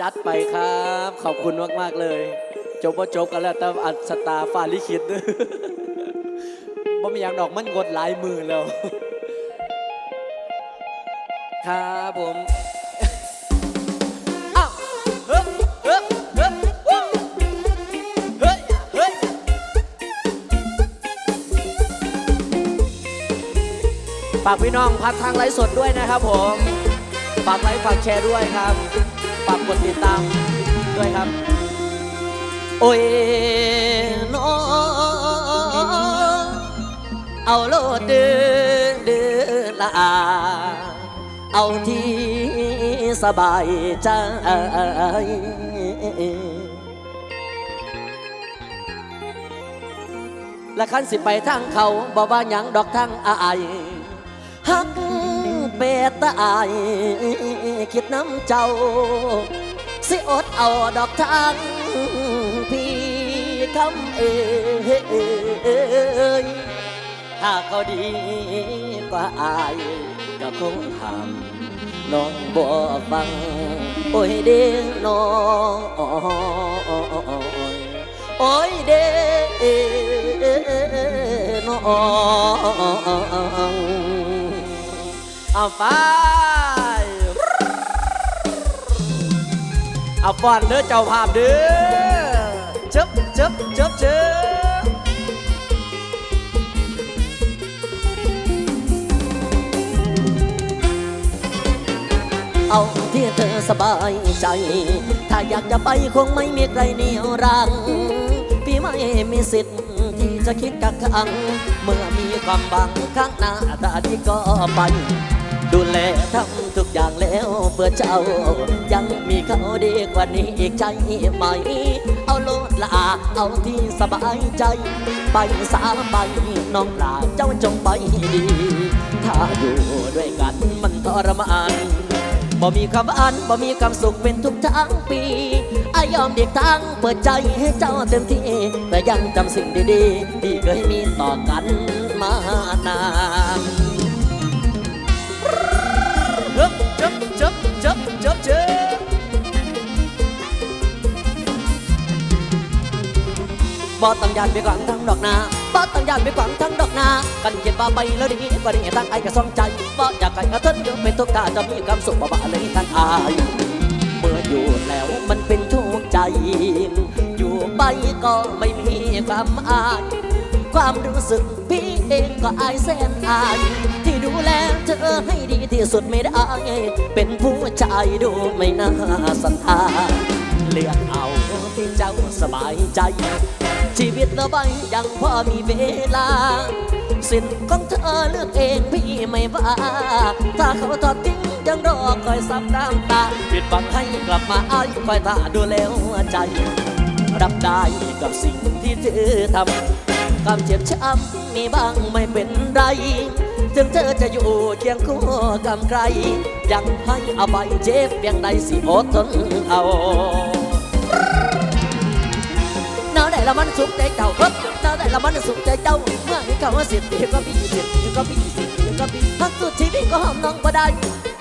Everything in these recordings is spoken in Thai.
จัดไปครับ ขอบคุณมากๆเลย จบว่าจบกันแล้วแต่อัดสตาร์ฟาลิขิด้อบ่มีอย่างดอกมันกดหลายมือแล้ว ครับผมอ้าวเฮ้ยเฮ้ยเฮ้ยวู้เฮ้ยเฮ้ยฝากพี่น้องพัดทางไลฟ์สดด้วยนะครับผม ฝากไลค์ฝากแชร์ด้วยครับ ฝากกดติดตามด้วยครับ โอ้ยน้องเอาโลดเดือเดือละอาเอาที่สบายใจและคันสิไปทางเขาบอกว่าหยังดอกทางอายฮัก เปตตาอายคิดน้ำเจ้า สิอดเอาดอกทางพี่คำเอยถ้าเขาดีกว่าอายก็คงทำน้องบ่ฟัง โอ้ยเด้งน้องโอ้ยเด้งน้อง เอาไป เอาฟอนเด้อเจ้าภาพเด้อเจ็บเจ็บเจ็บเจ็บเอาที่เธอสบายใจ ถ้าอยากจะไปคงไม่มีใครเหนี่ยวรัง พี่ไม่มีสิทธิ์ที่จะคิดกักขัง เมื่อมีความบังข้างหน้าตาที่ก็ไป ดูแลทำทุกอย่างแล้วเพื่อเจ้า ยังมีเขาดีกว่านี้อีกใจไหม เอาโลดละอาเอาที่สบายใจ ไปสาไปน้องลาเจ้าจงไปดี ถ้าอยู่ด้วยกันมันทรมานบ่มีคำอันบ่มีความสุขเป็นทุกทั้งปีอายอมเด็กทางเปิดใจให้เจ้าเต็มที่ แต่ยังจำสิ่งดีๆ ที่เคยมีต่อกันมานาน จับจับจับจับจับบ่ต้องยานไปกวางทั้งดอกนาบ่ต้องยานไปกวางทั้งดอกนากันเขียนว่าไปแล้วดีกว่านี้ตั้งไอ้กระสองใจบ่อยากไก่กระทนอยู่เป็นทุกข์ตาจะมีความสุขบ่บ้าเลยทั้งอายเมื่ออยู่แล้วมันเป็นทุกข์ใจ อยู่ไปก็ไม่มีความอาย ความรู้สึกพี่เองก็อายแสนอาย ที่ดูแลเธอให้ดีที่สุดไม่ได้ เป็นผู้ชายดูไม่น่าศรัทธาเลือกเอาที่เจ้าสบายใจ ชีวิตเราไปยังพอมีเวลาสิทธิ์ของเธอเลือกเองพี่ไม่ว่า ถ้าเขาทอดทิ้งยังรอคอยซับน้ำตาปิดบังให้กลับมาอายคอยตาดูแลหัวใจ รับได้กับสิ่งที่เธอทำ ความเจ็บช้ำมีบ้างไม่เป็นไร ถึงเธอจะอยู่เคียงคู่กับใครยังให้อภัยเจ็บเพียงใดสิอดทนเอาหนาวได้ละมันสุขใจเจ้าครับหนาวได้ละมันสุขใจเจ้าเมื่อเห็นเขาว่าเสียทีก็มีเสียทีก็มีเสียทีก็มีทั้งสุดชีวิตก็ห้ามน้องบ่ได้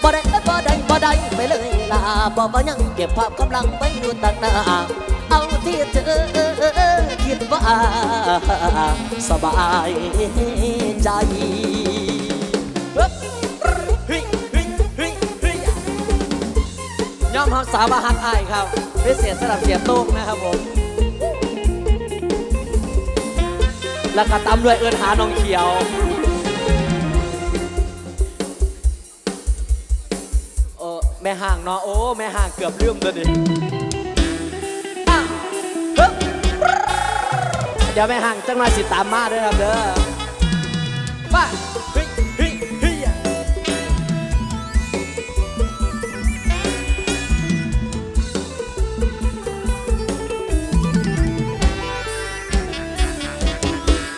บ่ได้บ่ได้บ่ได้ไปเลยล่ะบ่บ่ยังเก็บภาพกำลังไปดูต่างหน้า เอาที่เธอคิดว่าสบายใจยเฮ้ยเฮ้ยเฮ้ยยอมรับสาบาหักอายครับพิเศษสำหรับเสียโต้งนะครับผม แล้วก็ตามด้วยเอินหาน้องเขียวโอ้แม่ห่างเนาะโอ้ แม่ห่างเกือบลืมเลยดิ ดี๋ยวแม่ห่างจังมาสิตามมาด้อครับเด้อไป้าเฮ้ยเฮ้ยเฮ้ย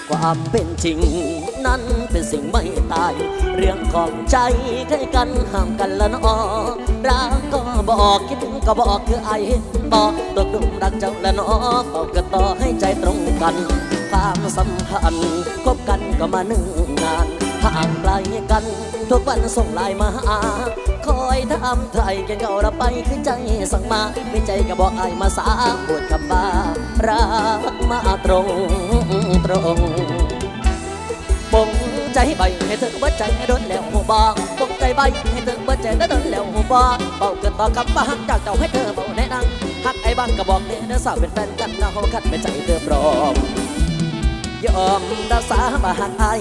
ความเป็นจริง นั้นเป็นสิ่งไม่ตาย เรื่องของใจใครกันห้ามกันละเนอ รักก็บอกคิดถึงก็บอกคือไอเห็นบอกตกลุมรักเจ้าและเนอเฝ้ากันต่อให้ใจตรงกัน ความสัมพันธ์คบกันก็มาหนึ่งนานห่างไกลกัน ทุกวันส่งไลน์มาหาคอยทำไทยแกเก่าละไปคือใจสั่งมาไม่ใจก็บอกไอายมาสาบวดคำบารักมาตรงตรงปง ใจใบให้เธอเบิดใจให้โดนแล้วหัวบางปงใจใบให้เธอเบิดใจได้โดนแล้วหัวบางเบาเกินต่อคำว่าหักจากเจ้าให้เธอเบาแน่นังหักไอ้บ้างก็บอกเนี่ยเนื้อสาวเป็นแฟนกันนะเขาคัดไม่ใจเธอปลอมยอมรักษาบาหักไอ้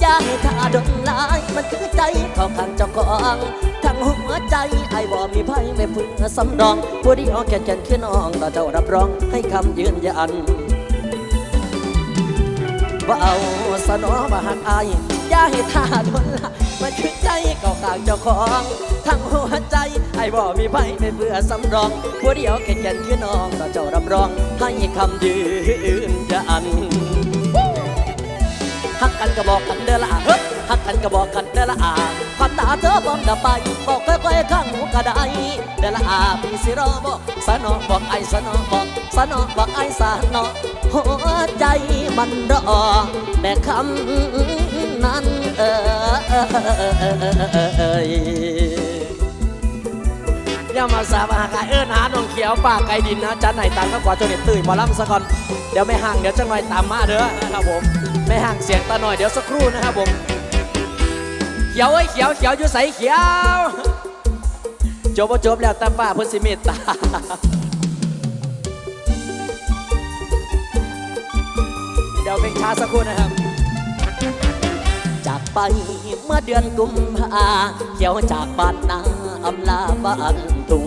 อย่าให้ข้าดนลายมันคือใจของข้างเจ้าของทั้งหัวใจไอ้บ่มีไพ่ไม่พึ่งสำรองผู้เดียวแก่นแก่นคือน้องต่อเจ้ารับรองให้คำยืนยันว่าเอาสนอบาหักไอ้ อย่าให้ท่าดนลายมันคือใจของข้างเจ้าของ ทั้งหัวใจ ไอ้บ่มีไพ่ไม่เพื่อสำรองผู้เดียวแก่แก่นคือน้องต่อเจ้ารับรอง ให้คำยืนยันฮักกันก็บอกกันเด้อละเฮ้ยฮักกันก็บอกกันเด้อละอาพันตาเธอบอกดับไปบอกค่อยๆข้างหูก็ได้เด้อละอาพี่สิรอบอกสนอบอกไอ้สนอบอกสนอบอกไอ้สนอหัวใจมันรอแต่คำ นั้นเออเออเออเออเออเอออย่ามาสาบหากายเอิ้นหาน้องเขียวป่าไก่ดินนะจันไหนตังก็กว่าจนเน็ตตื่นมอลำซะก่อนเดี๋ยวไม่ห่างเดี๋ยวจังหน่อยตามมาเด้อนะครับผมไม่ห่างเสียงตาหน่อยเดี๋ยวสักครู่นะครับผมเขียวไอ้ยเขียวเขียวอยู่ใสเขียวจบบ่จบแล้วแต่ป้าเพิ่นสิเมตตาเดี๋ยวเพลงช้าสักครู่นะครับ จากไปเมื่อเดือนกุมภาเขียวจากบ้านนาอำลาบ้านตุง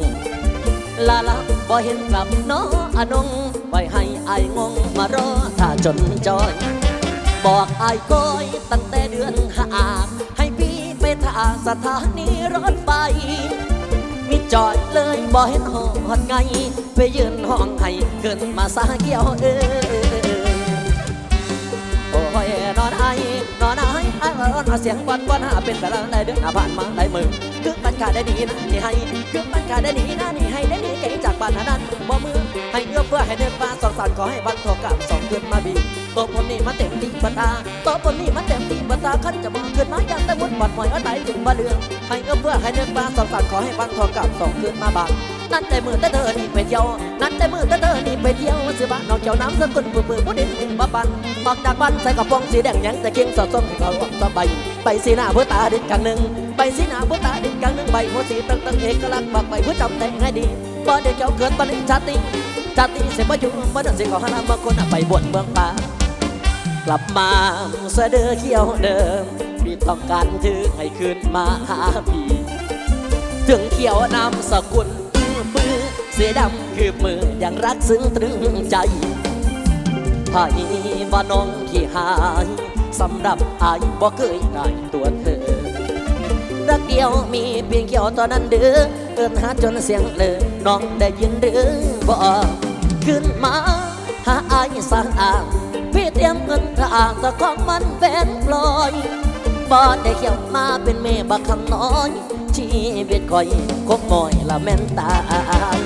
ลาลาบ่เห็นกลับน้ออนงไว้ให้อายงงมารอถ้าจนจอย บอกอายก้อยตั้งแต่เดือนห้าให้พี่ไปท่าสถานีรถไฟมีจอดเลยบ่เห็นหอดไง ไปยืนห้องให้เกินมาสาเกี่ยวเอ้ยโอ้ยนอนไอนอนไอ ไอ้อนเอาเสียงวันวันหาเป็นแต่ละได้เดือนหาผ่านมาได้มือคือมันขาได้ดีนะนี่ให้คือมันขาได้ดีนะนี่ให้ได้ดีเก่งจากบ้านนั้นบ่มือให้เอื้อเพื่อให้เดินฟ้าสองสันขอให้บันโทกับสองเดือนมาบีตัวผมนี่มาเต็มที่บัตาตัวผมนี่มาเต็มที่บัตาขันจะมาขึ้นมาอย่างแต่มุดบัดหมอยอาไตถึงบ่เดือนให้เอื้อเพื่อให้เดินฟ้าสองสันขอให้บันโทกับสองเดือนมาบาง นั่นแต่มือแต่เธอนี่ไปเที่ยวนั่นแต่มือแต่เธอนี่ไปเที่ยวซื้อบ้านนอกเจ้าน้ำสกุลปื้อปื้อผู้ดินมาบันออกจากบ้านใส่กระโปรงสีแดงยังแต่เคียงสอดส้มให้เขาสบายไปสีหน้าผู้ตาด็กกลางหนึ่งไปสีหน้าผู้ตาด็กกลางหนึ่งใบหัวสีตั้งตั้งเอกลักษณ์บักใบผู้จำแต่งให้ดีบ่เด็กเจ้าเกิดปริญชาติชาติเสียบ่อยู่บ่เดินสิขอหามาคนไปบวชเมืองป่ากลับมาเสือเขียวเดิมพี่ต้องการถือให้คืนมาหาพี่ถึงเขียวนามสกุล สียดำคือมืออย่างรักซึ้งตรึงใจไผ่ว่าน้องขี้หายสำหรับอายบ่เคยได้ตัวเธอ รักเดียวมีเพียงเขียวตอนนั้นเด้อเอินหาจนเสียงเลยน้องได้ยินหรือบ่ขึ้นมาหาอายสางอ่างพี่เตรียมเงินทางแต่ของมันแบนปลอยบ่ได้เขียวมาเป็นเมบักคำน้อย ชีวิตคอยคบงอยละแม่นตาย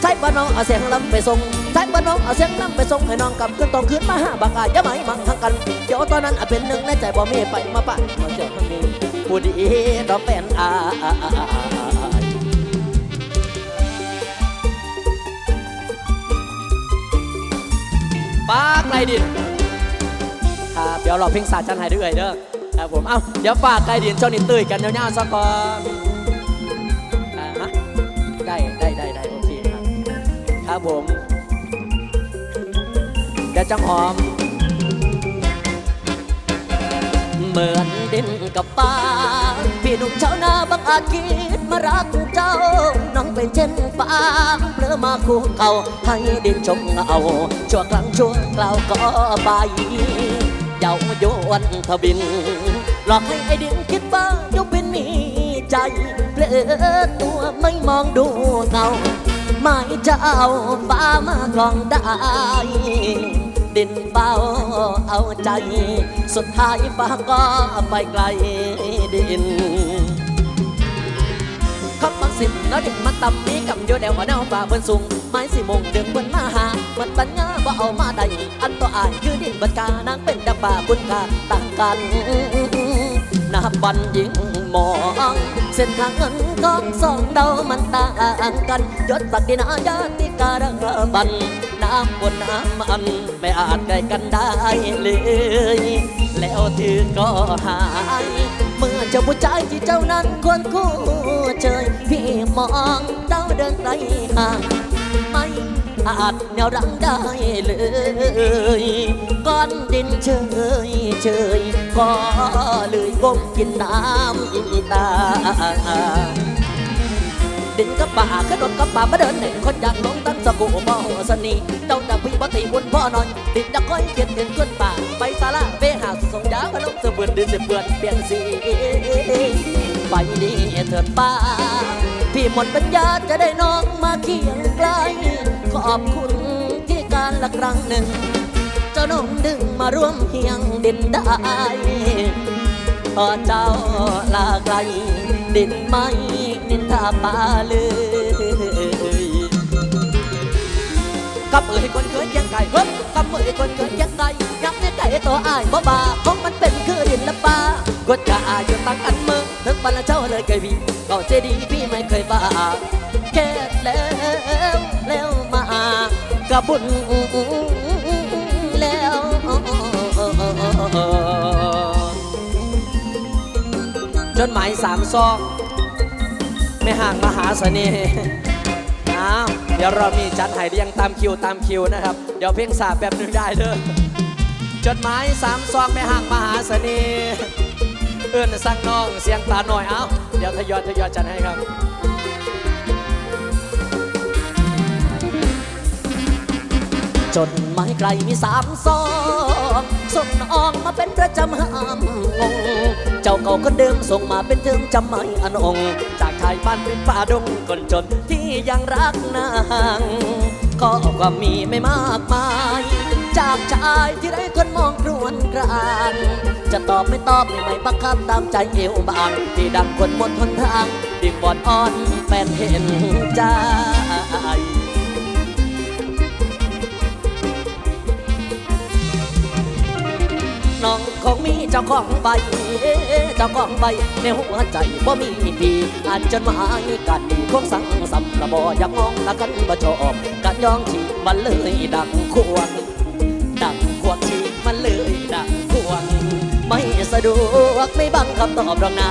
ใช้ป้าน้องเอาเสียงลำไปส่งใช้ป้าน้องเอาเสียงลำไปส่งให้น้องกลับขึ้นต้องขึ้นมาหาบักอาอย่าไหมมังทั้งกันเดี๋ยวตอนนั้นอาเป็นหนึ่งในใจบ่มีไปมาปะมาเจอคนนี้ผู้ดีดอกแป้นอายป้าไกลดินครับเดี๋ยวเราเพลงสาจันให้ด้วยเด้อ ครับผม เอ้า เดี๋ยวฝากไกลดินช่วงนี้ตื่นกันยาวๆซะก่อนอ่าฮะได้ได้ได้ได้โอเคครับ ครับผม เดี๋ยวจังหอม เหมือนดินกับฟ้าพี่หนุ่มชาวนาบังอาจคิดมารักเจ้า น้องเป็นเช่นฟ้าเปลือมาคู่เขาให้ดินชมเงาชั่วครั้งชั่วคราวก็ไป เจ้ายวนทบิน หลอกให้ไอ้ดินคิดว่ายกเป็นมีใจเปลือตัวไม่มองดูเงาไม่จะเอาฟ้ามากลองได้ ดินเบาเอาใจ สุดท้ายฟ้าก็ไปไกลดิน สิบแล้วดินมาต่ำนี้กำอยู่แล้วว่าแนวฟ้าเพิ่นสูงไม้สิมงดึงเพิ่นมาหามันปัญญาบ่าเอามาได้อันต่ออายคือดินบัดกานางเป็นดับป่าบุญกาต่างกันนับวันยิ่งมองเส้นทางเงินกองสองเรามันต่างกันยศศักดินาญาติการบันน้ำบนน้ำมันไม่อาจไกลกันได้เลย แล้วเธอก็หาย จ้าผู้ชายที่เจ้านั้นควรคู่เชยพี่มองเจ้าเดินไกลห่างไม่อาจแนวรังได้เลยก้อนดินเฉยเฉยก็เลยก้มกินน้ำตาดินกับป่าขนรถกับป่ามาเดินเด่นคนอยากลงตั้งสกุบ่หัวสนีเจ้าจะพี่ปฏิบุญพ่อหน่อย ดินจะค่อยเขียนเดินขึ้นป่า ไปศาลาเวหาสงยาพลงเสบือนดินเสบือนเปลี่ยนสี ไปดีเถิดป้า พี่หมดปัญญาจะได้น้องมาเคียงไกลขอบคุณที่การละครั้งหนึ่ง เจ้าน้องดึงมาร่วมเฮียงดินได้พอเจ้าลาไกล ดินไม่นินทาป่าเลยกับเอ่ยคนเคยเคียงไก่เฮ้ยกับเอ่ยคนเคยเคียงไก่ยับในไก่ตัวอ้ายบ่บาของมันเป็นคือดินละป่า กดกะอาอยู่ตั้งอันมึงถึงบรรเจ้าเลยเคยพี่ก็เจดีพี่ไม่เคยบ้าแค่แล้วแล้วมากระบุญแล้วจดหมายสามซองไม่ห่างมหาเสน่ห์อ้าวเดี๋ยวเรามีจัดให้เรียงตามคิวตามคิวนะครับ เดี๋ยวเพลงสาบแบบหนึงได้เด้อจดหมายสามซองไม่ห่างมหาเสน่ห์ เอื้อนสั่งน้องเสียงตาหน่อยเอาเดี๋ยวทยอยทยอยจัดให้ครับจดหมายไกลมีสามซองส่งน้องมาเป็นประจำห้ามงง เจ้าเก่าก็เดิมส่งมาเป็นถึงจำไม่อนง จากชายบ้านเป็นป่าดงคนจนที่ยังรักนาง ก็ความมีไม่มากมาย จากชายที่ได้คนมองครวนกรานจะตอบไม่ตอบไม่ไม่บังคับตามใจเอวบางที่ดังคนหมดทนทางดิ่งบอดอ่อนแฟนเห็นใจน้องคงมีเจ้าของใบ เจ้าของใบในหัวใจบ่มีปีอานจดหมายกันดีคงสั่งสำละบ่อยากมองละกันบ่ชอบกันยองที่มันเลยดังควง ดังควงที่มันเลยดังควง ไม่สะดวกไม่บังคำตอบดอกนา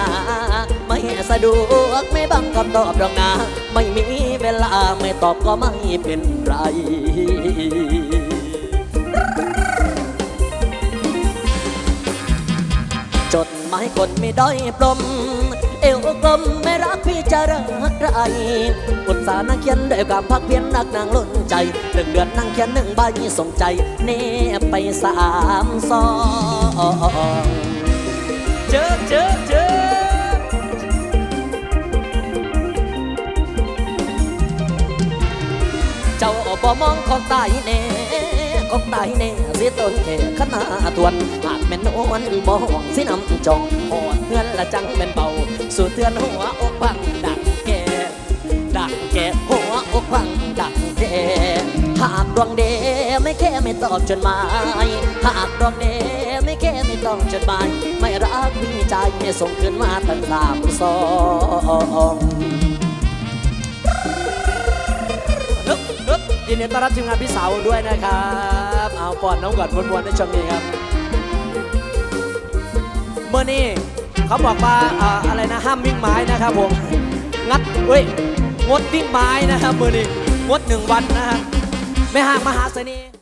ไม่สะดวกไม่บังคำตอบดอกนาไม่มีเวลาไม่ตอบก็ไม่เป็นไรจดหมายคนไม่ด้อยปลมเอว กลมไม่รักพี่จะรักใครอุตสาห์นั่งเขียนด้วยความพักเพียรนักนางล้นใจหนึ่งเดือนนั่งเขียนหนึ่งใบส่งใจ เนบไปสามซองเจอเจอเจอเจ้าบ่มองของตายแน่ของตายแน่เสียต้นแค่ขนาทวน หากแม่นโอนบ่ห่วงสินำจองหอดเงินละจังเป็นเบา สู่เตือนหัวอกพังดังแกดังแกหัวอกพังดังแกหากดวงเดไม่แค่ไม่ตอบจดหมายหากดวงเดไม่แค่ไม่ต้อบจดหมายไม่รักพี่ใจไม่ส่งคืนมาตั้งสามสองฮึบฮึบยินดีต้อนรับทีมงานพี่สาวด้วยนะครับ เอาปอดน้องกอดวนๆในช่วงนี้ครับเมื่อนี้ เขาบอกว่าอะไรนะห้ามวิ่งไม้นะครับผมงัดเฮ้ยงดวิ่งไม้นะครับมือนี้งดหนึ่งวันนะครับไม่ห่างมหาเสน่ห์